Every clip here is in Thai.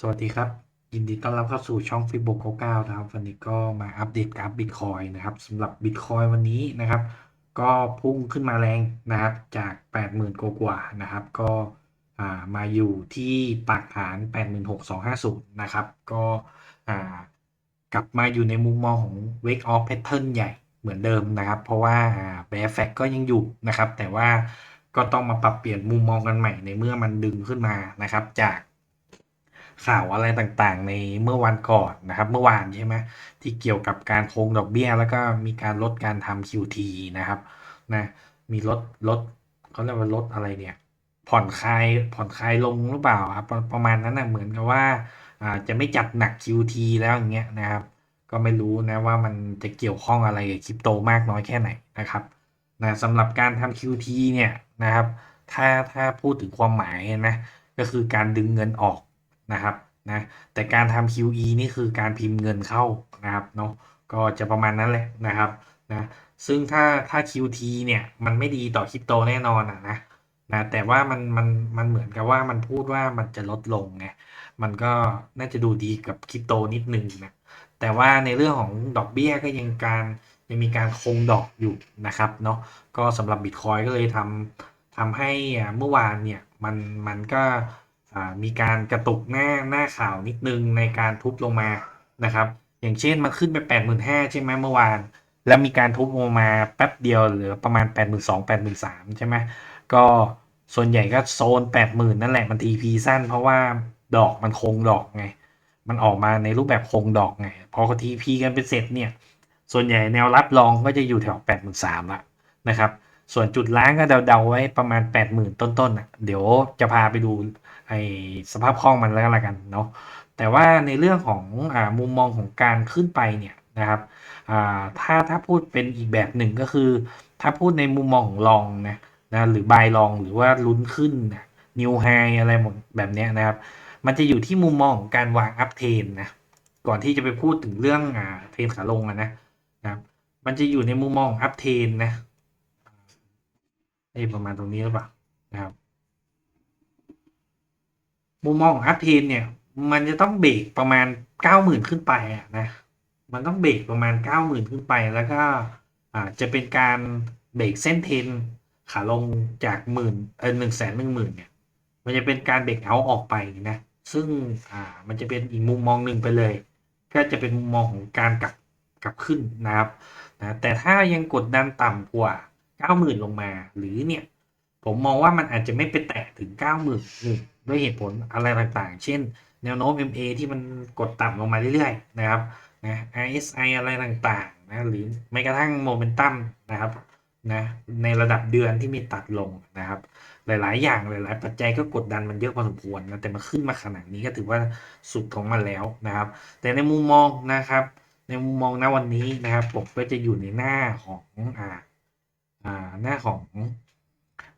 สวัสดีครับ ยินดีต้อนรับเข้าสู่ช่องฟิบโบ99นะครับ วันนี้ก็มาอัปเดตกราฟบิตคอยนะครับสำหรับบิตคอยวันนี้นะครับ ก็พุ่งขึ้นมาแรงนะครับ จาก 80,000กว่าๆนะครับ ก็มาอยู่ที่ปากฐาน 86,250 นะครับ ก็กลับมาอยู่ในมุมมองของ Wake Off Pattern ใหญ่เหมือนเดิมนะครับ เพราะว่าอ่า Bear Flag ก็ยังอยู่นะครับ แต่ว่าก็ต้องมาปรับเปลี่ยนมุมมองกันใหม่ในเมื่อมันดึงขึ้นมานะครับ จาก ข่าวอะไรต่างๆ ในเมื่อวันก่อนนะครับ เมื่อวานใช่ไหมที่เกี่ยวกับการคงดอกเบี้ย แล้วก็มีการลดการทำ QT นะครับนะมีลดลดเขาเรียกว่าลดอะไรเนี่ย ผ่อนคลายผ่อนคลายลงหรือเปล่าครับประประมาณนั้นนะเหมือนกับว่าอ่าจะไม่จัดหนัก QT แล้วอย่างเงี้ยนะครับ ก็ไม่รู้นะว่ามันจะเกี่ยวข้องอะไรกับคริปโตมากน้อยแค่ไหนนะครับนะสำหรับการทำ QT เนี่ยนะครับ ถ้าถ้าพูดถึงความหมายนะก็คือการดึงเงินออก นะครับนะแต่การทำ QE นี่คือการพิมพ์เงินเข้านะครับเนาะก็จะประมาณนั้นแหละนะครับนะซึ่งถ้าถ้า QT เนี่ยมันไม่ดีต่อคริปโตแน่นอนอะนะนะแต่ว่ามันมันมันเหมือนกับว่ามันพูดว่ามันจะลดลงไงมันก็น่าจะดูดีกับคริปโตนิดนึงนะแต่ว่าในเรื่องของดอกเบี้ยก็ยังการยังมีการคงดอกอยู่นะครับเนาะก็สำหรับ Bitcoin ก็เลยทำทำให้เมื่อวานเนี่ยมันมันก็ มีการกระตุกหน้าหน้าข่าวนิดนึงในการทุบลงมานะครับ อย่างเช่นมันขึ้นไป85,000ใช่ไหมเมื่อวาน แล้วมีการทุบลงมาแป๊บเดียวเหลือประมาณ82,000 83,000ใช่ไหมก็ส่วนใหญ่ก็โซน80,000นั่นแหละมัน TP สั้น เพราะว่าดอกมันคงดอกไง มันออกมาในรูปแบบคงดอกไง พอเขา TP กันเป็นเสร็จเนี่ย ส่วนใหญ่แนวรับรองก็จะอยู่แถว83,000ละนะครับ ส่วนจุดล้างก็เดาๆไว้ประมาณ80,000ต้นๆอะเดี๋ยวจะพาไปดู ไอสภาพคล่องมันแล้วละกันเนาะแต่ว่าในเรื่องของอมุมมองของการขึ้นไปเนี่ยนะครับถ้าถ้าพูดเป็นอีกแบบหนึ่งก็คือ ถ้าพูดในมุมมองของลองนะนะหรือบายลองหรือว่าลุ้นขึ้นนะนิวไฮอะไรหมดแบบเนี้ยนะครับ มันจะอยู่ที่มุมมองของการวางอัพเทนนะก่อนที่จะไปพูดถึงเรื่องอ่าเทนขาลงนะนะครับมันจะอยู่ในมุมมองอัพเทนนะไอประมาณตรงนี้หรือเปล่านะครับ มุมมองของอัพเทรนเนี่ย มันจะต้องเบรกประมาณเก้าหมื่นขึ้นไปอะนะมันต้องเบรกประมาณเก้าหมื่นขึ้นไปแล้วก็อ่าจะเป็นการเบรกเส้นเทนขาลงจากหมื่นเออหนึ่งแสนหนึ่งหมื่นเนี่ยมันจะเป็นการเบรกเอาออกไปนะซึ่งอ่ามันจะเป็นอีกมุมมองหนึ่งไปเลย ก็จะเป็นมุมมองของการกลับกลับขึ้นนะครับนะแต่ถ้ายังกดดันต่ำกว่าเก้าหมื่นลงมา หรือเนี่ย ผมมองว่ามันอาจจะไม่ไปแตะถึง9 0 0 0 0ด้วยเหตุผลอะไรต่างๆ เช่น แนวโน้ม MA ที่มันกดต่ำลงมาเรื่อยๆ นะครับนะ RSI อะไรต่างๆนะหรือแม้กระทั่งโมเมนตัมนะครับนะในระดับเดือนที่มีตัดลงนะครับ หลายๆ อย่างหลาย ๆ ปัจจัยก็กดดันมันเยอะพอสมควรนะแต่มันขึ้นมาขนาดนี้ก็ถือว่าสุดของมันแล้วนะครับ แต่ในมุมมองนะครับ ในมุมมองณวันนี้นะครับผมก็จะอยู่ในหน้าของอ่าอ่าหน้าของ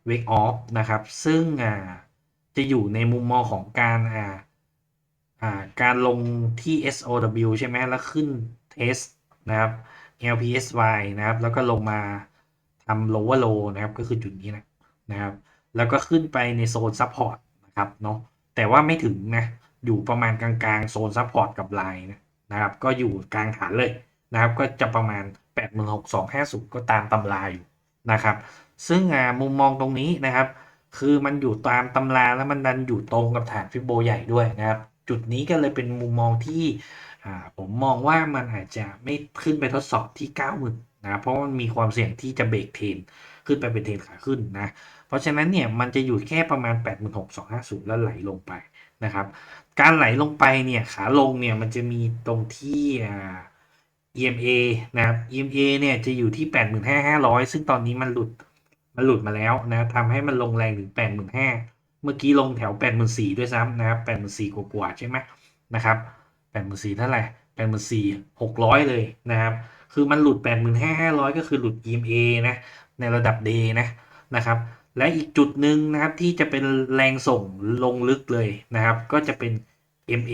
Wake Off นะครับ ซึ่งอ่าจะอยู่ในมุมมองของการอ่าอ่าการลงที่ SOW ใช่ไหมแล้วขึ้น test นะครับ LPSY นะครับ แล้วก็ลงมาทำ lower low นะครับ ก็คือจุดนี้นะนะครับ แล้วก็ขึ้นไปในโซน support นะครับเนาะแต่ว่าไม่ถึงนะ อยู่ประมาณกลางๆ โซน support กับไลน์นะนะครับ ก็อยู่กลางฐานเลยนะครับ ก็จะประมาณ 86,250 ก็ตามตำราอยู่นะครับ ซึ่งมุมมองตรงนี้นะครับ คือมันอยู่ตามตำราแล้วมันดันอยู่ตรงกับฐานฟิโบใหญ่ด้วยนะครับ จุดนี้ก็เลยเป็นมุมมองที่ผมมองว่ามันอาจจะไม่ขึ้นไปทดสอบที่ 90,000นะเพราะมันมีความเสี่ยงที่จะเบรกเทรนขึ้นไปเป็นเทรนขาขึ้นนะ เพราะฉะนั้นเนี่ยมันจะอยู่แค่ประมาณ 86,250 แล้วไหลลงไปนะครับ การไหลลงไปเนี่ยขาลงเนี่ยมันจะมีตรงที่อ่า EMA นะครับ EMA เนี่ยจะอยู่ที่ 85,500 ซึ่งตอนนี้มันหลุด มันหลุดมาแล้วนะทำให้มันลงแรงถึง 85,000เมื่อกี้ลงแถว 84,000ด้วยซ้ำนะครับ 84,000กว่าๆใช่ไหมนะครับ 84,000เท่าไหร่84,600 เลยนะครับ คือมันหลุด 85,500 ก็คือหลุด EMA นะ ในระดับ D นะนะครับ และอีกจุดหนึ่งนะครับที่จะเป็นแรงส่งลงลึกเลยนะครับ ก็จะเป็น MA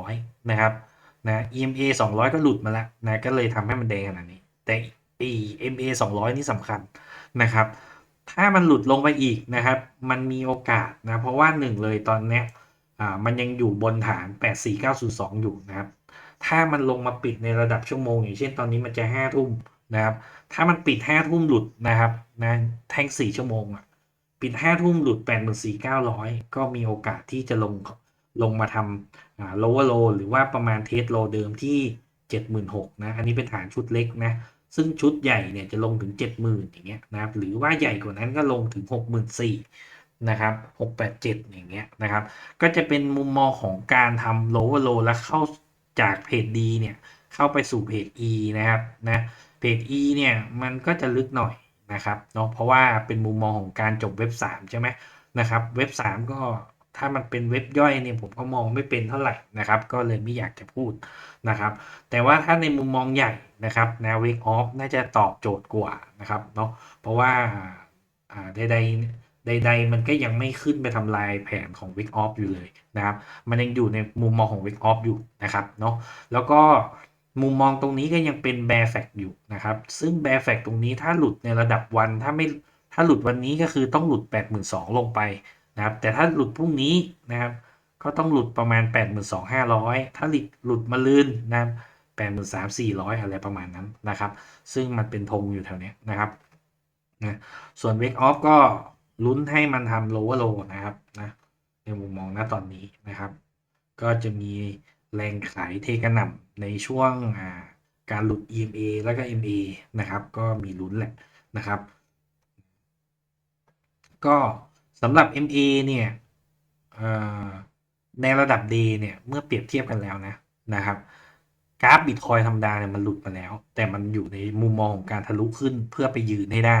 200 นะครับนะ EMA 200 ก็หลุดมาแล้วนะ ก็เลยทำให้มันแดงขนาดนี้ แต่อี MA 200 นี่สำคัญนะครับ ถ้ามันหลุดลงไปอีกนะครับ มันมีโอกาสนะ เพราะว่าหนึ่งเลยตอนเนี้ยมันยังอยู่บนฐาน 84902 อยู่นะครับ ถ้ามันลงมาปิดในระดับชั่วโมง อย่างเช่นตอนนี้มันจะ5ทุ่มนะครับ ถ้ามันปิด5ทุ่มหลุดนะครับนะแท่ง 4 ชั่วโมงอะปิด5ทุ่มหลุด 84,900 ก็มีโอกาสที่จะลงลงมาทำ lower low หรือว่าประมาณเทสโลเดิมที่ 76,000นะ อันนี้เป็นฐานชุดเล็กนะ ซึ่งชุดใหญ่เนี่ยจะลงถึง 70,000อย่างเงี้ยนะครับหรือว่าใหญ่กว่านั้นก็ลงถึง 64,000นะครับ687 อย่างเงี้ยนะครับ ก็จะเป็นมุมมองของการทำ lower low แล้วเข้าจากเพจ D เนี่ยเข้าไปสู่เพจ E นะครับนะเพจ E เนี่ยมันก็จะลึกหน่อยนะครับเนาะเพราะว่าเป็นมุมมองของการจบเว็บ 3 ใช่ไหมนะครับเว็บ 3 ก็ ถ้ามันเป็นเว็บย่อยเนี่ยผมก็มองไม่เป็นเท่าไหร่นะครับ ก็เลยไม่อยากจะพูดนะครับ แต่ว่าถ้าในมุมมองใหญ่นะครับแนว wake off น่าจะตอบโจทย์กว่านะครับเนาะเพราะว่าอ่าใดๆใดๆมันก็ยังไม่ขึ้นไปทำลายแผนของ wake off อยู่เลยนะครับ มันยังอยู่ในมุมมองของ wake off อยู่นะครับเนาะแล้วก็มุมมองตรงนี้ก็ยังเป็น bear fact อยู่นะครับ ซึ่ง bear fact ตรงนี้ถ้าหลุดในระดับวันถ้าไม่ถ้าหลุดวันนี้ก็คือต้องหลุด 82,000 ลงไป นะครับแต่ถ้าหลุดพรุ่งนี้นะครับก็ต้องหลุดประมาณ 82,500 ถ้าหลุดหลุดมาลืนนะครับ83,400 อะไรประมาณนั้นนะครับ ซึ่งมันเป็นธงอยู่แถวนี้นะครับนะส่วน wake off ก็ลุ้นให้มันทำ lower low นะครับนะในมุมมองณตอนนี้นะครับ ก็จะมีแรงขายเทกระหน่ำในช่วงการหลุด EMA แล้วก็ MA นะครับ ก็มีลุ้นแหละนะครับ ก็ สำหรับ MA เนี่ยในระดับ D เนี่ยเมื่อเปรียบเทียบกันแล้วนะนะครับกราฟบิตคอยธรรมดาเนี่ยมันหลุดมาแล้ว แต่มันอยู่ในมุมมองของการทะลุขึ้นเพื่อไปยืนให้ได้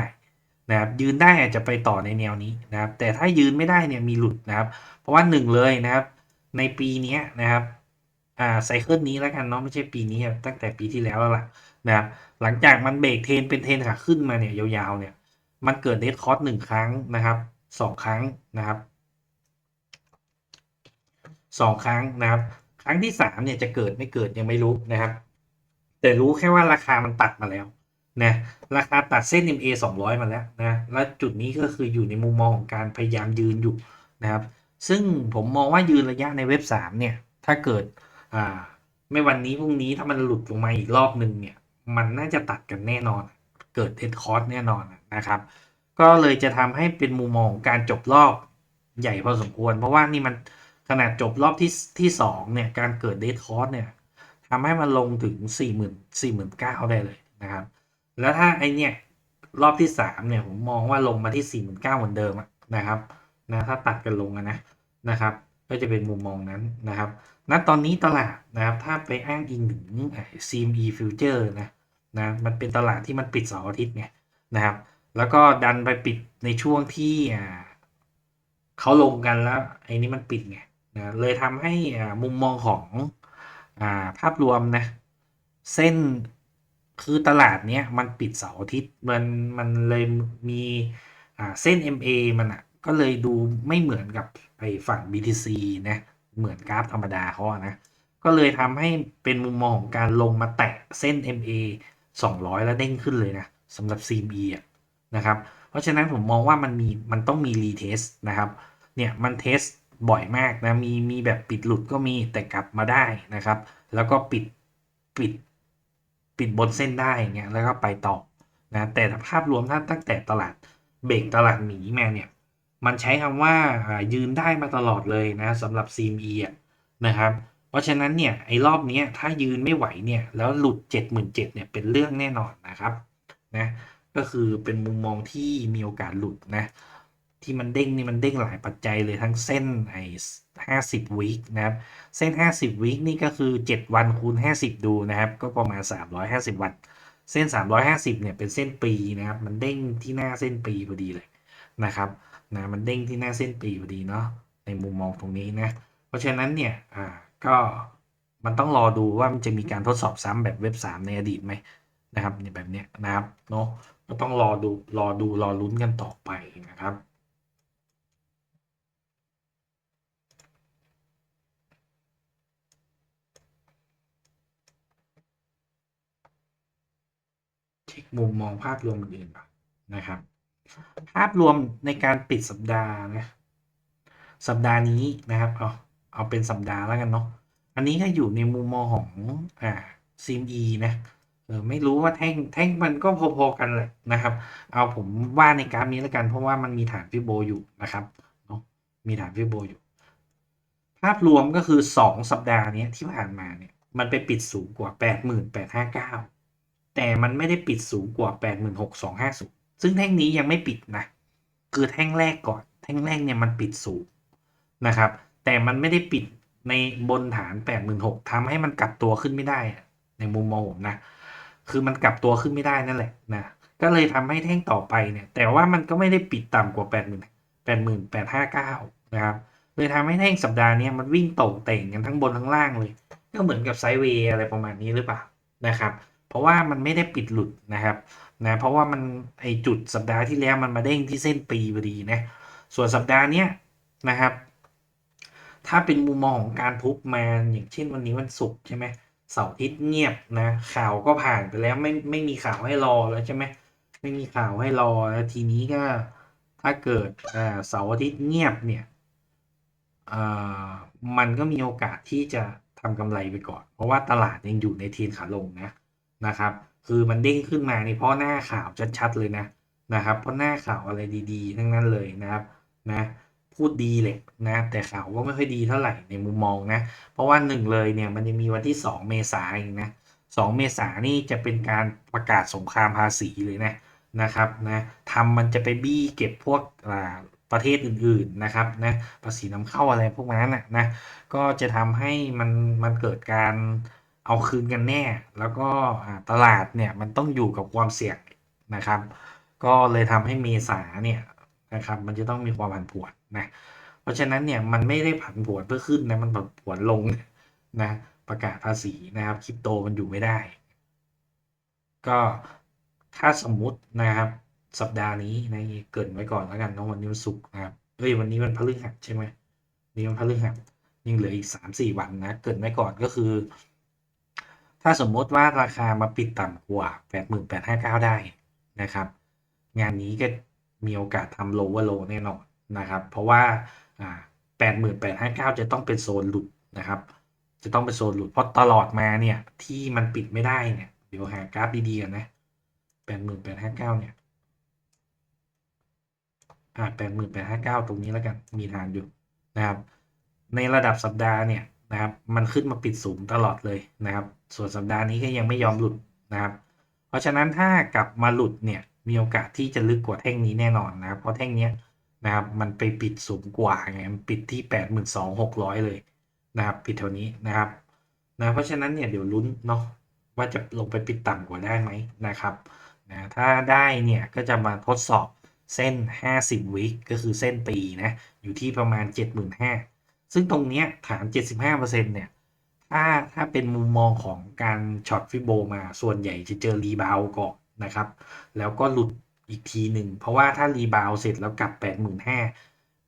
นะครับยืนได้อาจจะไปต่อในแนวนี้นะครับ แต่ถ้ายืนไม่ได้เนี่ยมีหลุดนะครับ เพราะว่าหนึ่งเลยนะครับ ในปีนี้นะครับอ่าไซเคิลนี้แล้วกันเนาะไม่ใช่ปีนี้ตั้งแต่ปีที่แล้วแล้วล่ะนะครับหลังจากมันเบรกเทนเป็นเทนขาขึ้นมาเนี่ยยาวๆเนี่ยมันเกิดเดดคอร์สหนึ่งครั้งนะครับ สองครั้งนะครับสองครั้งนะครับ ครั้งที่สามเนี่ยจะเกิดไม่เกิดยังไม่รู้นะครับ แต่รู้แค่ว่าราคามันตัดมาแล้วนะราคาตัดเส้น MA 200 มาแล้วนะแล้วจุดนี้ก็คืออยู่ในมุมมองของการพยายามยืนอยู่นะครับ ซึ่งผมมองว่ายืนระยะในเว็บ 3 เนี่ย ถ้าเกิดอ่าไม่วันนี้พรุ่งนี้ถ้ามันหลุดลงมาอีกรอบหนึ่งเนี่ย มันน่าจะตัดกันแน่นอน เกิดเทดคอร์สแน่นอนนะครับ ก็เลยจะทำให้เป็นมุมมองการจบรอบใหญ่พอสมควร เพราะว่านี่มันขนาดจบรอบที่ที่สองเนี่ย การเกิดเดทคอร์สเนี่ยทำให้มันลงถึง 4 0 0 0 0 4 9 0 0 0ได้เลยนะครับ แล้วถ้าไอเนี่ยรอบที่สามเนี่ย ผมมองว่าลงมาที่ 4 9 0 0 0เหมือนเดิมนะครับนะถ้าตัดกันลงนะนะครับ ก็จะเป็นมุมมองนั้นนะครับณตอนนี้ตลาดนะครับถ้าไปอ้างอิงถึง CME Future นะนะมันเป็นตลาดที่มันปิดเสาร์อาทิตย์ไงนะครับ แล้วก็ดันไปปิดในช่วงที่อ่าเขาลงกันแล้วไอ้นี้มันปิดไงนะเลยทำให้อ่ามุมมองของอ่าภาพรวมนะ เส้นคือตลาดเนี้ยมันปิดเสาร์อาทิตย์มันมันเลยมีอ่าเส้น MA มันอะก็เลยดูไม่เหมือนกับไอ้ฝั่ง BTC นะเหมือนกราฟธรรมดาเขาอะนะก็เลยทำให้เป็นมุมมองของการลงมาแตะเส้น MA 200 แล้วเด้งขึ้นเลยนะสำหรับ CME อะ นะครับ เพราะฉะนั้นผมมองว่ามันมีมันต้องมีรีเทสนะครับ เนี่ยมันเทสบ่อยมากนะ มีมีแบบปิดหลุดก็มีแต่กลับมาได้นะครับ แล้วก็ปิดปิดปิดบนเส้นได้เงี้ยแล้วก็ไปต่อนะแต่ภาพรวมถ้าตั้งแต่ตลาดเบรกตลาดหมีมาเนี่ย มันใช้คำว่ายืนได้มาตลอดเลยนะสำหรับ CME อะนะครับ เพราะฉะนั้นเนี่ยไอ้รอบนี้ถ้ายืนไม่ไหวเนี่ยแล้วหลุด 77,000เนี่ยเป็นเรื่องแน่นอนนะครับนะ ก็คือเป็นมุมมองที่มีโอกาสหลุดนะ ที่มันเด้งนี่มันเด้งหลายปัจจัยเลยทั้งเส้นไอ้ห้าสิบวิคนะครับ เส้น50วิคนี่ก็คือ7วันคูณ50ดูนะครับ ก็ประมาณ350วัน เส้น350เนี่ยเป็นเส้นปีนะครับ มันเด้งที่หน้าเส้นปีพอดีเลยนะครับนะมันเด้งที่หน้าเส้นปีพอดีเนาะในมุมมองตรงนี้นะ เพราะฉะนั้นเนี่ยอ่าก็มันต้องรอดูว่ามันจะมีการทดสอบซ้ำแบบเว็บ 3 ในอดีตไหมนะครับเนี่ยแบบเนี้ยนะครับเนาะ ก็ต้องรอดูรอดูรอลุ้นกันต่อไปนะครับ เช็คมุมมองภาพรวมอื่นๆก่อนะครับ ภาพรวมในการปิดสัปดาห์นะสัปดาห์นี้นะครับเอาเอาเป็นสัปดาห์แล้วกันเนาะอันนี้ก็อยู่ในมุมมองของอ่าซีมีนะ เออไม่รู้ว่าแท่งแท่งมันก็พอๆกันแหละนะครับ เอาผมว่าในกราฟนี้แล้วกัน เพราะว่ามันมีฐานฟิโบอยู่นะครับเนาะมีฐานฟิโบอยู่ ภาพรวมก็คือ 2 สัปดาห์นี้ที่ผ่านมาเนี่ยมันไปปิดสูงกว่า 88,559แต่มันไม่ได้ปิดสูงกว่า 86,250 ซึ่งแท่งนี้ยังไม่ปิดนะ คือแท่งแรกก่อน แท่งแรกเนี่ยมันปิดสูงนะครับ แต่มันไม่ได้ปิดในบนฐาน 86,000ทำให้มันกลับตัวขึ้นไม่ได้ ในมุมมองผมนะ คือมันกลับตัวขึ้นไม่ได้นั่นแหละนะก็เลยทำให้แท่งต่อไปเนี่ย แต่ว่ามันก็ไม่ได้ปิดต่ำกว่า80,000 88,559นะครับเลยทำให้แท่งสัปดาห์นี้มันวิ่งโต่งเต่งกันทั้งบนทั้งล่างเลย ก็เหมือนกับไซเวย์อะไรประมาณนี้หรือเปล่านะครับ เพราะว่ามันไม่ได้ปิดหลุดนะครับนะเพราะว่ามันไอจุดสัปดาห์ที่แล้วมันมาเด้งที่เส้นปีพอดีนะส่วนสัปดาห์เนี้ยนะครับ ถ้าเป็นมุมมองของการทุบมาอย่างเช่นวันนี้วันศุกร์ใช่ไหม เสาร์อาทิตย์เงียบนะข่าวก็ผ่านไปแล้วไม่ไม่มีข่าวให้รอแล้วใช่ไหมไม่มีข่าวให้รอแล้วทีนี้ก็ถ้าเกิดอ่าเสาร์อาทิตย์เงียบเนี่ยอ่ามันก็มีโอกาสที่จะทำกำไรไปก่อน เพราะว่าตลาดยังอยู่ในเทรนขาลงนะนะครับ คือมันเด้งขึ้นมาในเพราะหน้าข่าวชัดๆเลยนะนะครับเพราะหน้าข่าวอะไรดี ๆ ทั้งนั้นเลยนะครับนะ พูดดีเลยนะแต่ข่าวก็ไม่ค่อยดีเท่าไหร่ในมุมมองนะ เพราะว่าหนึ่งเลยเนี่ยมันจะมีวันที่ 2 เมษายนนะ2เมษายนนี่จะเป็นการประกาศสงครามภาษีเลยนะนะครับนะทำมันจะไปบี้เก็บพวกประเทศอื่นๆนะครับนะภาษีนำเข้าอะไรพวกนั้นนะนะก็จะทำให้มันมันเกิดการเอาคืนกันแน่ แล้วก็ตลาดเนี่ยมันต้องอยู่กับความเสี่ยงนะครับ ก็เลยทำให้เมษาเนี่ยนะครับมันจะต้องมีความผันผวน นะเพราะฉะนั้นเนี่ยมันไม่ได้ผันผวนเพื่อขึ้นนะมันผันผวนลงนะประกาศภาษีนะครับคริปโตมันอยู่ไม่ได้ ก็ถ้าสมมุตินะครับสัปดาห์นี้นะเกินไว้ก่อนแล้วกันเนาะวันนี้วันศุกร์นะครับเฮ้ยวันนี้วันพฤหัสใช่ไหมนี่วันพฤหัสยังเหลืออีกสามสี่วันนะ เกินไว้ก่อนก็คือ ถ้าสมมติว่าราคามาปิดต่ำกว่าแปดหมื่นแปดห้าเก้าได้นะครับ งานนี้ก็มีโอกาสทำโลว์โลแน่นอน นะครับ เพราะว่าแปดหมื่นแปดห้าเก้าจะต้องเป็นโซนหลุดนะครับ จะต้องเป็นโซนหลุดเพราะตลอดมาเนี่ยที่มันปิดไม่ได้เนี่ยเดี๋ยวหากราฟดีๆกันนะแปดหมื่นแปดห้าเก้าเนี่ยอ่าแปดหมื่นแปดห้าเก้าตรงนี้แล้วกันมีทางอยู่นะครับ ในระดับสัปดาห์เนี่ยนะครับ มันขึ้นมาปิดสูงตลอดเลยนะครับ ส่วนสัปดาห์นี้ก็ยังไม่ยอมหลุดนะครับ เพราะฉะนั้นถ้ากลับมาหลุดเนี่ยมีโอกาสที่จะลึกกว่าแท่งนี้แน่นอนนะครับเพราะแท่งเนี้ย นะครับ มันไปปิดสูงกว่าไงมันปิดที่แปดหมื่นสองหกร้อยเลยนะครับ ปิดเท่านี้นะครับนะเพราะฉะนั้นเนี่ยเดี๋ยวลุ้นเนาะว่าจะลงไปปิดต่ำกว่าได้ไหมนะครับนะถ้าได้เนี่ยก็จะมาทดสอบเส้น 50 วิก็คือเส้นปีนะอยู่ที่ประมาณ 75,000 ซึ่งตรงเนี้ยฐาน 75%เนี่ยถ้าถ้าเป็นมุมมองของการช็อตฟิโบมาส่วนใหญ่จะเจอรีบาวก่อนนะครับ แล้วก็หลุด อีกทีหนึ่ง เพราะว่าถ้ารีบาวเสร็จแล้วกลับ 85,000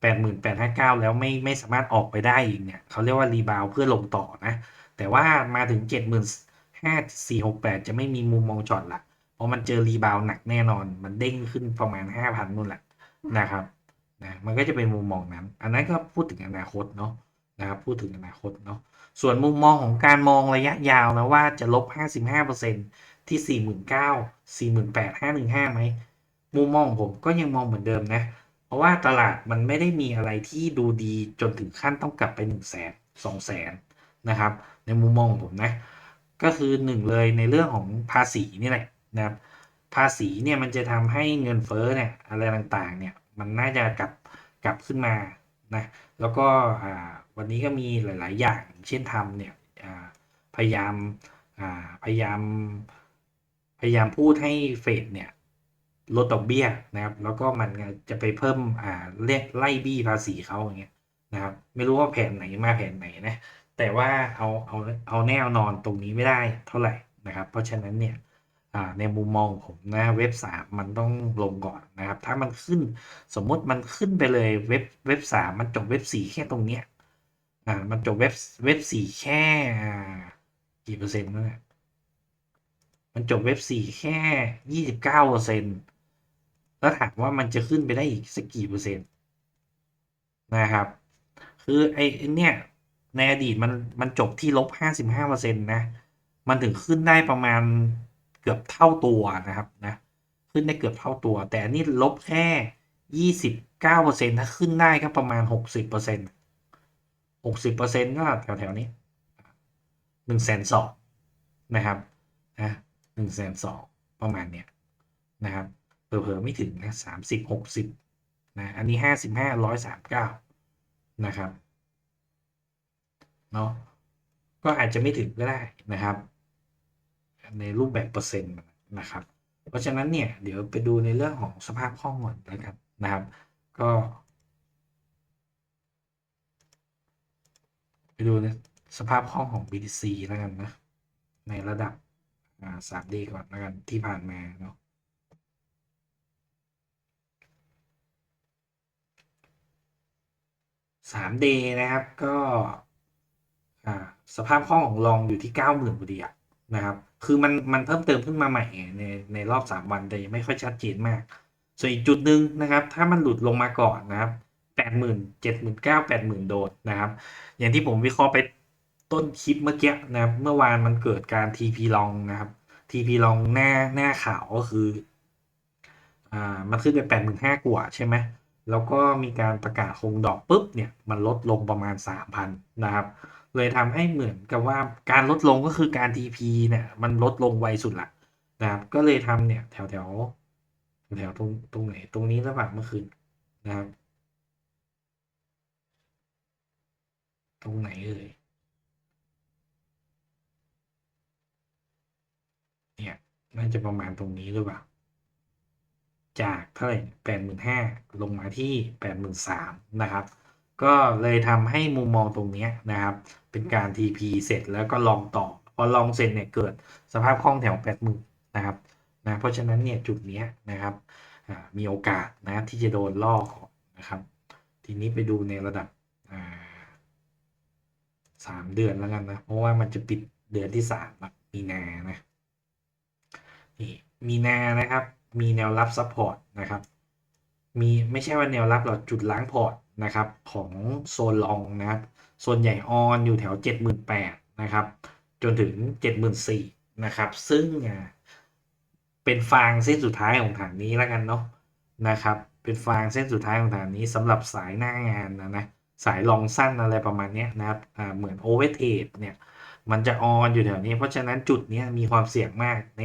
88,559 แล้วไม่ไม่สามารถออกไปได้อีกเนี่ยเขาเรียกว่ารีบาวเพื่อลงต่อนะ แต่ว่ามาถึง 75,468 จะไม่มีมุมมองช็อตละเพราะมันเจอรีบาวหนักแน่นอน มันเด้งขึ้นประมาณ 5,000นู่นแหละนะครับนะมันก็จะเป็นมุมมองนั้น อันนั้นก็พูดถึงอนาคตเนาะนะครับพูดถึงอนาคตเนาะส่วนมุมมองของการมองระยะยาวนะว่าจะลบ 55%ที่ 49,000 48,515ไหม มุมมองผมก็ยังมองเหมือนเดิมนะ เพราะว่าตลาดมันไม่ได้มีอะไรที่ดูดีจนถึงขั้นต้องกลับไป1 0 0 0 0 0 2 0 0 0 0นนะครับ ในมุมมองของผมนะ ก็คือหนึ่งเลยในเรื่องของภาษีนี่แหละนะครับภาษีเนี่ยมันจะทำให้เงินเฟ้อเนี่ยอะไรต่างๆเนี่ยมันน่าจะกลับกลับขึ้นมานะแล้วก็วันนี้ก็มีหลาย ๆ อย่างเช่นทำเนี่ยพยายามพยายามพยายามพูดให้เฟดเนี่ย ลดดอกเบี้ยนะครับ แล้วก็มันจะไปเพิ่มอ่าเรียกไล่บี้ภาษีเขาอย่างเงี้ยนะครับ ไม่รู้ว่าแผนไหนมาแผนไหนนะแต่ว่าเอาเอาเอาแน่เอานอนตรงนี้ไม่ได้เท่าไหร่นะครับ เพราะฉะนั้นเนี่ยในมุมมองผมนะเว็บสามมันต้องลงก่อนนะครับ ถ้ามันขึ้นสมมติมันขึ้นไปเลยเว็บเว็บสามมันจบเว็บสี่แค่ตรงเนี้ยอ่ามันจบเว็บเว็บสี่แค่กี่เปอร์เซ็นต์นะมันจบเว็บสี่แค่ยี่สิบเก้าเปอร์เซ็นต์ แล้วถามว่ามันจะขึ้นไปได้อีกสักกี่เปอร์เซ็นต์นะครับ คือไอ้เนี่ยในอดีตมันมันจบที่ลบห้าสิบห้าเปอร์เซ็นต์นะ มันถึงขึ้นได้ประมาณเกือบเท่าตัวนะครับนะ ขึ้นได้เกือบเท่าตัว แต่อันนี่ลบแค่ยี่สิบเก้าเปอร์เซ็นต์ถ้าขึ้นได้ก็ประมาณหกสิบเปอร์เซ็นต์หกสิบเปอร์เซ็นต์ก็แถวแถวนี้หนึ่งแสนสองนะครับนะหนึ่งแสนสองประมาณเนี้ยนะครับ เผลอๆไม่ถึงนะสามสิบหกสิบนะอันนี้ห้าสิบห้าร้อยสามเก้านะครับเนาะก็อาจจะไม่ถึงก็ได้นะครับ ในรูปแบบเปอร์เซ็นต์นะครับ เพราะฉะนั้นเนี่ยเดี๋ยวไปดูในเรื่องของสภาพคล่องก่อนแล้วกันนะครับ ก็ ไปดูในสภาพคล่องของ BTC แล้วกันนะในระดับอ่า 3D ก่อนแล้วกันที่ผ่านมาเนาะ 3D นะครับก็สภาพคล่องของลองอยู่ที่ 90,000พอดีอะนะครับ คือมันมันเพิ่มเติมขึ้นมาใหม่ในในรอบ 3 วันแต่ยังไม่ค่อยชัดเจนมาก ส่วนอีกจุดหนึ่งนะครับ ถ้ามันหลุดลงมาก่อนนะครับ 80,000 79,000 80,000 โดดนะครับ อย่างที่ผมวิเคราะห์ไปต้นคลิปเมื่อกี้นะครับ เมื่อวานมันเกิดการ TP ลองนะครับ TP ลองหน้าหน้าข่าวก็คืออ่ามันขึ้นไปแปดหมื่นห้ากว่าใช่ไหม แล้วก็มีการประกาศคงดอกปุ๊บเนี่ยมันลดลงประมาณสามพันนะครับ เลยทำให้เหมือนกับว่าการลดลงก็คือการ TP เนี่ยมันลดลงไวสุดละนะครับ ก็เลยทำเนี่ยแถวแถวแถวตรงตรงไหนตรงนี้ระหว่างเมื่อคืนนะครับ ตรงไหนเอ่ยเนี่ยน่าจะประมาณตรงนี้หรือเปล่า จากเท่าไหร่แปดหมื่นห้าลงมาที่แปดหมื่นสามนะครับ ก็เลยทำให้มุมมองตรงนี้นะครับ เป็นการ TP เสร็จแล้วก็ลองต่อ พอลองเสร็จเนี่ยเกิดสภาพคล่องแถวแปดหมื่นนะครับนะเพราะฉะนั้นเนี่ยจุดนี้นะครับมีโอกาสนะที่จะโดนล่อของนะครับ ทีนี้ไปดูในระดับสามเดือนแล้วกันนะ เพราะว่ามันจะปิดเดือนที่สามมีนานะนี่มีนานะครับ มีแนวรับซัพพอร์ตนะครับ มีไม่ใช่ว่าแนวรับหรอกจุดล้างพอร์ตนะครับ ของโซนลองนะครับส่วนใหญ่ออนอยู่แถว 78,000นะครับ จนถึง 74,000นะครับ ซึ่งเป็นฟางเส้นสุดท้ายของฐานนี้แล้วกันเนาะนะครับ เป็นฟางเส้นสุดท้ายของฐานนี้สำหรับสายหน้างานนะนะสายลองสั้นอะไรประมาณนี้นะครับเหมือนโอเวอร์เทดเนี่ย มันจะออนอยู่แถวนี้ เพราะฉะนั้นจุดนี้มีความเสี่ยงมากใน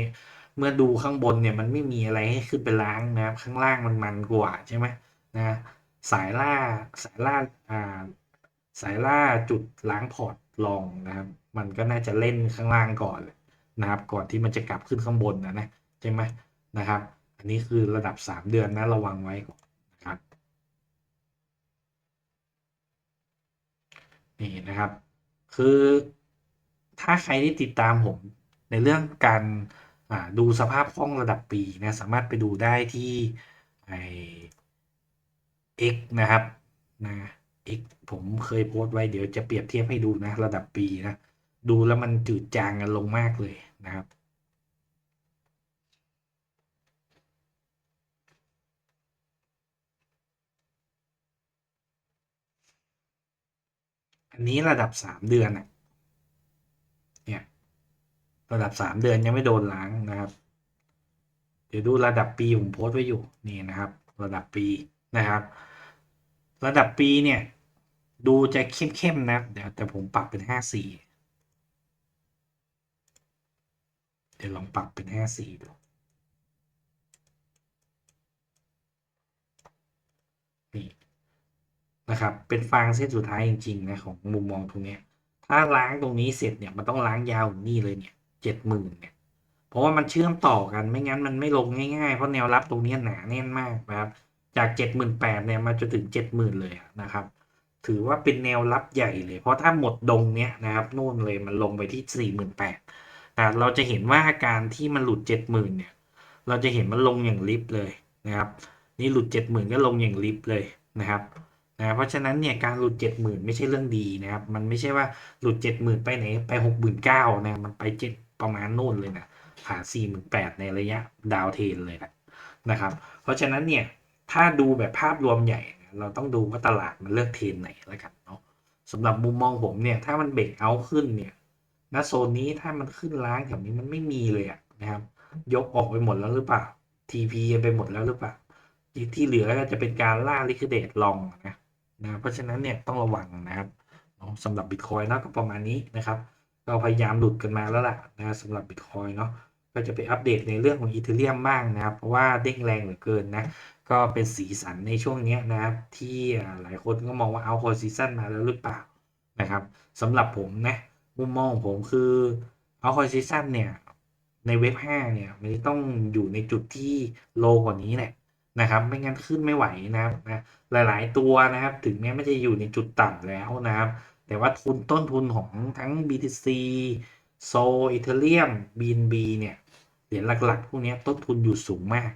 เมื่อดูข้างบนเนี่ยมันไม่มีอะไรให้ขึ้นไปล้างนะครับ ข้างล่างมันมันกว่าใช่ไหมนะสายล่าสายล่าอ่าสายล่าจุดล้างพอร์ตลองนะครับ มันก็น่าจะเล่นข้างล่างก่อนนะครับ ก่อนที่มันจะกลับขึ้นข้างบนนะนะใช่ไหมนะครับ อันนี้คือระดับ 3 เดือนนะระวังไว้ก่อนนะครับนี่นะครับ คือถ้าใครที่ติดตามผมในเรื่องการ ดูสภาพคล่องระดับปีนะสามารถไปดูได้ที่ไอ X นะครับนะ X ผมเคยโพสต์ไว้เดี๋ยวจะเปรียบเทียบให้ดูนะระดับปีนะดูแล้วมันจืดจางกันลงมากเลยนะครับอันนี้ระดับสามเดือนอะเนี่ย ระดับสามเดือนยังไม่โดนล้างนะครับ เดี๋ยวดูระดับปีผมโพสต์ไว้อยู่นี่นะครับ ระดับปีนะครับ ระดับปีเนี่ย ดูจะเข้มๆนะเดี๋ยวแต่ผมปรับเป็นห้าสี่เดี๋ยวลองปรับเป็นห้าสี่ดูนี่นะครับ เป็นฟางเส้นสุดท้ายจริงๆนะของมุมมองตรงนี้ถ้าล้างตรงนี้เสร็จเนี่ยมันต้องล้างยาวนี่เลยเนี่ย เจ็ดหมื่นเนี่ยเพราะว่ามันเชื่อมต่อกันไม่งั้นมันไม่ลงง่ายๆ เพราะแนวรับตรงนี้หนาแน่นมากนะครับ จากเจ็ดหมื่นแปดเนี่ยมาจนถึงเจ็ดหมื่นเลยนะครับ ถือว่าเป็นแนวรับใหญ่เลย เพราะถ้าหมดดงเนี้ยนะครับนู่นเลยมันลงไปที่สี่หมื่นแปดแต่เราจะเห็นว่าการที่มันหลุดเจ็ดหมื่นเนี่ย เราจะเห็นมันลงอย่างลิฟต์เลยนะครับ นี่หลุดเจ็ดหมื่นก็ลงอย่างลิฟต์เลยนะครับนะเพราะฉะนั้นเนี่ยการหลุดเจ็ดหมื่นไม่ใช่เรื่องดีนะครับ มันไม่ใช่ว่าหลุดเจ็ดหมื่นไปไหนไปหกหมื่นเก้านะมันไปเจ็ด ประมาณนู่นเลยนะผ่านสี่หมื่นแปดในระยะดาวเทนเลยนะนะครับ เพราะฉะนั้นเนี่ย ถ้าดูแบบภาพรวมใหญ่ เราต้องดูว่าตลาดมันเลือกเทนไหนแล้วกันเนาะสำหรับมุมมองผมเนี่ย ถ้ามันเบรกเอาขึ้นเนี่ยณโซนนี้ถ้ามันขึ้นล้างแถวนี้มันไม่มีเลยะนะครับ ยกออกไปหมดแล้วหรือเปล่า TP ไปหมดแล้วหรือเปล่า ที่เหลือก็จะเป็นการล่าลิคเดตลองนะนะ เพราะฉะนั้นเนี่ยต้องระวังนะครับเนาะสำหรับบิตคอยน์นาะก็ประมาณนี้นะครับ ก็พยายามหลุดกันมาแล้วล่ะนะสำหรับบิตคอยน์เนาะก็จะไปอัปเดตในเรื่องของอีเทเรียมบ้างนะครับ เพราะว่าเด้งแรงเหลือเกินนะ ก็เป็นสีสันในช่วงนี้นะครับ ที่หลายคนก็มองว่าเอาคอซีซันมาแล้วหรือเปล่านะครับสำหรับผมนะมุมมองของผมคือเอาคอซีซันเนี่ย ในเว็บ5เนี่ย มันจะต้องอยู่ในจุดที่โลกว่านี้แหละนะครับ ไม่งั้นขึ้นไม่ไหวนะครับนะหลาย ๆ ตัวนะครับ ถึงแม้ไม่จะอยู่ในจุดต่ำแล้วนะครับ แต่ว่าทุนต้นทุนของทั้ง BTC s o Ethereum BNB เนี่ยเหรียญหลักๆ พวกนี้ต้นทุนอยู่สูงมาก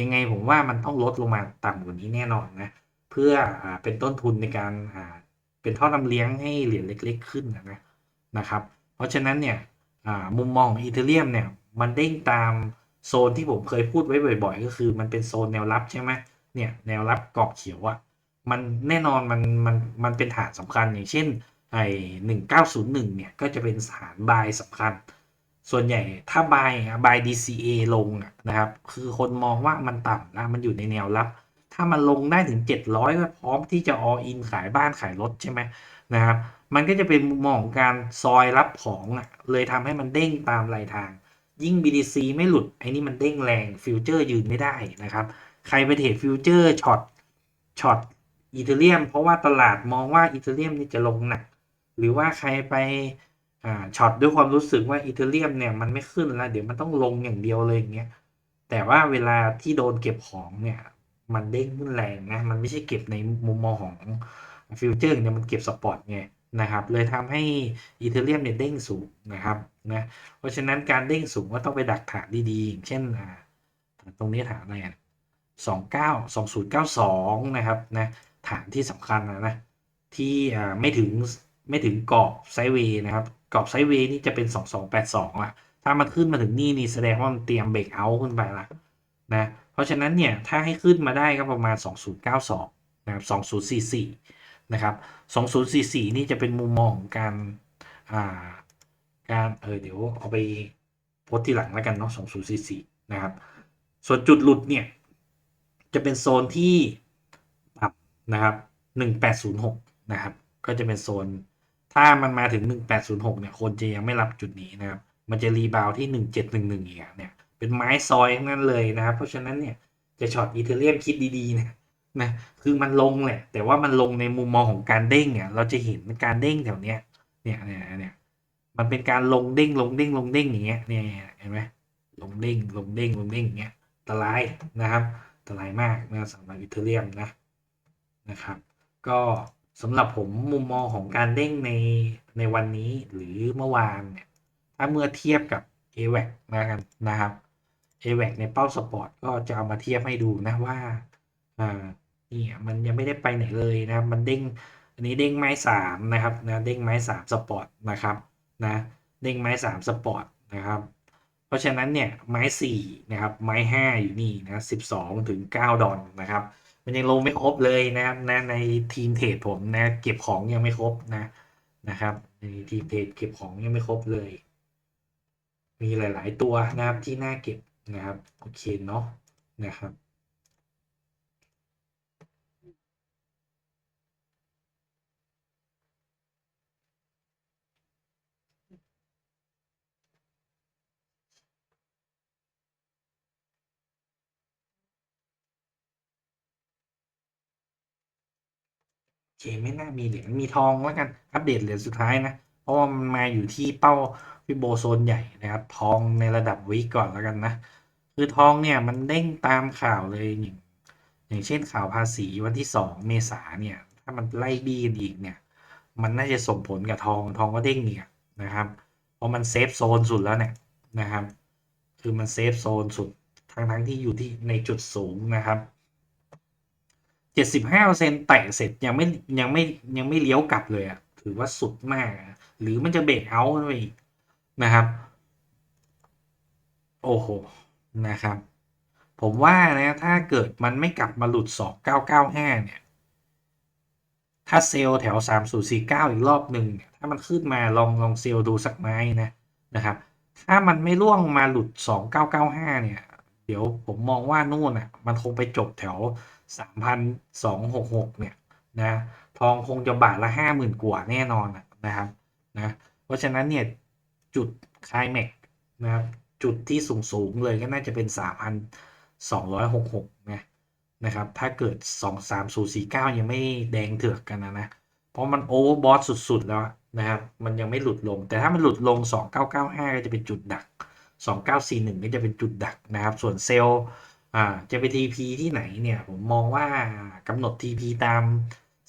ยังไงผมว่ามันต้องลดลงมาต่ำกว่านี้แน่นอนนะ เพื่ออเป็นต้นทุนในการเป็นท่อนำเลี้ยงให้เหรียญเล็ก ๆ ขึ้นนะนะครับ เพราะฉะนั้นเนี่ยมุมมองของอีเทเรียมเนี่ยมันเด้งตามโซนที่ผมเคยพูดไว้บ่อย ๆ ก็คือมันเป็นโซนแนวรับใช่ไหมเนี่ยแนวรับกรอบเขียวอะมันแน่นอนมันมันมันเป็นฐานสำคัญอย่างเช่น ไอ้หนึ่งเก้าศูนย์หนึ่งเนี่ยก็จะเป็นฐานบายสำคัญ ส่วนใหญ่ถ้าบายบาย DCA ลงนะครับ คือคนมองว่ามันต่ำนะมันอยู่ในแนวรับ ถ้ามันลงได้ถึง 700ก็พร้อมที่จะ all in ขายบ้านขายรถใช่ไหมนะครับ มันก็จะเป็นมุมมองของการซอยรับของเลยทำให้มันเด้งตามรายทาง ยิ่ง BTC ไม่หลุดไอ้นี่มันเด้งแรงฟิวเจอร์ยืนไม่ได้นะครับ ใครไปเทรดฟิวเจอร์ช็อตช็อตอีเทเรียมเพราะว่าตลาดมองว่าอีเทเรียมนี่จะลงหนัก หรือว่าใครไปช็อตด้วยความรู้สึกว่าอีเทเรียมเนี่ยมันไม่ขึ้นแล้ว เดี๋ยวมันต้องลงอย่างเดียวเลยอย่างเงี้ยแต่ว่าเวลาที่โดนเก็บของเนี่ย มันเด้งขึ้นแรงนะ มันไม่ใช่เก็บในมุมมองของฟิวเจอร์เนี่ยมันเก็บสปอร์ตไงนะครับเลยทำให้อีเทเรียมเนี่ยเด้งสูงนะครับนะเพราะฉะนั้นการเด้งสูงก็ต้องไปดักฐานดีๆ เช่นตรงนี้ฐานอะไรอะสองเก้าสองศูนย์เก้าสองนะครับนะฐานที่สำคัญนะนะที่ไม่ถึง ไม่ถึงกรอบไซด์เวย์นะครับ กรอบไซด์เวย์นี่จะเป็นสองสอะถ้ามันขึ้นมาถึงนี่นี่แสดงว่ามันเตรียมเบรกเอาท์ขึ้นไปละนะ เพราะฉะนั้นเนี่ยถ้าให้ขึ้นมาได้ก็ประมาณ 2092 นะครับ 2044 นะครับ 2044 นี่จะเป็นมุมมองการอ่าการเออเดี๋ยวเอาไปโพสที่หลังแล้วกันเนาะ 2044 นะครับ ส่วนจุดหลุดเนี่ยจะเป็นโซนที่ต่ำนะครับ 1806 นะครับ ก็จะเป็นโซน ถ้ามันมาถึง 1806 เนี่ย คนจะยังไม่รับจุดนี้นะครับ มันจะรีบาวที่ 1711อีกเนี่ย เป็นไม้ซอยทั้งนั้นเลยนะครับ เพราะฉะนั้นเนี่ย จะช็อตอีเทเรียมคิดดีๆนะนะ คือมันลงแหละ แต่ว่ามันลงในมุมมองของการเด้งเนี่ย เราจะเห็นการเด้งแถวเนี้ย เนี่ยเนี่ยเนี่ย มันเป็นการลงเด้งลงเด้งลงเด้งอย่างเงี้ย เนี่ยเห็นไหมลงเด้งลงเด้งลงเด้งอย่างเงี้ยตรายนะครับตรายมากนะสำหรับอีเทเรียมนะ นะครับ ก็ สำหรับผมมุมมองของการเด้งในในวันนี้หรือเมื่อวานเนี่ยถ้าเมื่อเทียบกับ a w a c นะครับนะครับ a w a c ในเป้าสปอร์ตก็จะเอามาเทียบให้ดูนะว่าอ่าเนี่ยมันยังไม่ได้ไปไหนเลยนะมันเด้งอันนี้เด้งไม้สามนะครับนะเด้งไม้สามสปอร์ตนะครับนะเด้งไม้3สปอร์ตนะครับเพราะฉะนั้นเนี่ยไม้4นะครับไม้5อยู่นี่นะ12ถึง9ดอลนะครับ มันยังลงไม่ครบเลยนะครับนะในทีมเทรดผมนะ เก็บของยังไม่ครบนะนะครับในทีมเทรดเก็บของยังไม่ครบเลย มีหลาย ๆ ตัวนะครับที่น่าเก็บนะครับโอเคเนาะนะครับ เคไม่น่ามีเหรียญมีทองแล้วกันอัปเดตเหรียญสุดท้ายนะ เพราะว่ามันมาอยู่ที่เป้าฟิโบโซนใหญ่นะครับ ทองในระดับวิก่อนแล้วกันนะ คือทองเนี่ยมันเด้งตามข่าวเลยอย่างอย่างเช่นข่าวภาษีวันที่สองเมษาเนี่ย ถ้ามันไล่บี้กันอีกเนี่ย มันน่าจะส่งผลกับทองทองก็เด้งเนี่ยนะครับ เพราะมันเซฟโซนสุดแล้วเนี่ยนะครับ คือมันเซฟโซนสุดทั้งทั้งที่อยู่ที่ในจุดสูงนะครับ เจ็ดสิบห้าเปอร์เซ็นแตะเสร็จยังไม่ยังไม่ยังไม่เลี้ยวกลับเลยอะถือว่าสุดมาก หรือมันจะเบรกเอาท์ไปอีกนะครับ โอ้โห นะครับ ผมว่านะถ้าเกิดมันไม่กลับมาหลุดสองเก้าเก้าห้าเนี่ย ถ้าเซลล์แถว 3049 อีกรอบหนึ่งเนี่ยถ้ามันขึ้นมาลองลองเซลล์ดูสักไม้นะนะครับ ถ้ามันไม่ล่วงมาหลุด 2995 เนี่ย เดี๋ยวผมมองว่านู่นอะ มันคงไปจบแถว 3,266 เนี่ยนะทองคงจะบาทละ 50,000 กว่าแน่นอนอะนะครับนะเพราะฉะนั้นเนี่ยจุดคลายแม็กนะครับจุดที่สูงสูงเลยก็น่าจะเป็น 3,266นะนะครับถ้าเกิด 23049 ยังไม่แดงเถือกกันนะนะเพราะมันโอเวอร์บอสสุด ๆ แล้วนะครับมันยังไม่หลุดลง แต่ถ้ามันหลุดลง 2995 ก็จะเป็นจุดดัก 2941 ก็จะเป็นจุดดักนะครับส่วนเซลล์ อ่าจะไป TP ที่ไหนเนี่ย ผมมองว่ากำหนด TP ตาม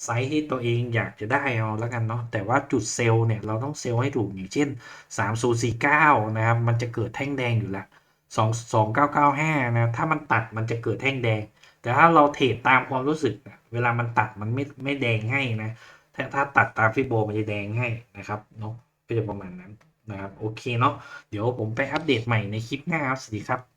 ไซส์ที่ตัวเองอยากจะได้เอาแล้วกันเนาะแต่ว่าจุดเซลล์เนี่ย เราต้องเซลล์ให้ถูกอย่างเช่น 3049 นะครับ มันจะเกิดแท่งแดงอยู่ล้ว2 2995 นะ ถ้ามันตัดมันจะเกิดแท่งแดง แต่ถ้าเราเทรดตามความรู้สึกนะเวลามันตัดมันไม่ไม่แดงให้นะถ้าถ้าตัดตามฟิโบมันจะแดงให้นะครับเนาะก็จะประมาณนั้นนะครับโอเคเนาะเดี๋ยวผมไปอัปเดตใหม่ในคลิปหน้าครับสวัสดีครับ